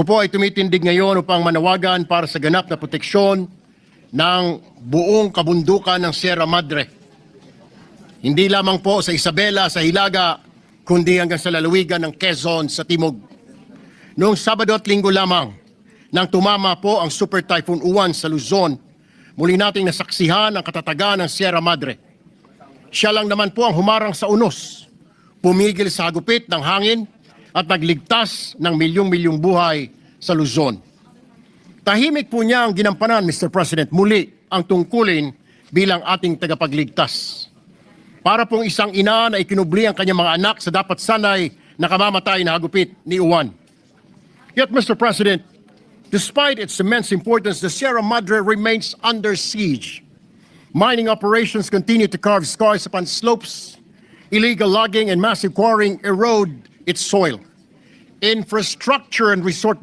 Ako po ay tumitindig ngayon upang manawagan para sa ganap na proteksyon ng buong kabundukan ng Sierra Madre. Hindi lamang po sa Isabela, sa Hilaga, kundi hanggang sa lalawigan ng Quezon sa Timog. Noong Sabado at Linggo lamang, nang tumama po ang Super Typhoon Uwan sa Luzon, muli nating nasaksihan ang katatagan ng Sierra Madre. Siya lang naman po ang humarang sa unos, pumigil sa hagupit ng hangin at nagligtas ng milyong-milyong buhay sa Luzon. Tahimik po niya ang ginampanan, Mr. President, muli ang tungkulin bilang ating tagapagligtas. Para pong isang ina na ikinubli ang kanyang mga anak sa dapat sanay nakamamatay na hagupit ni Uwan. Yet, Mr. President, despite its immense importance, the Sierra Madre remains under siege. Mining operations continue to carve scars upon slopes. Illegal logging and massive quarrying erode its soil. Infrastructure and resort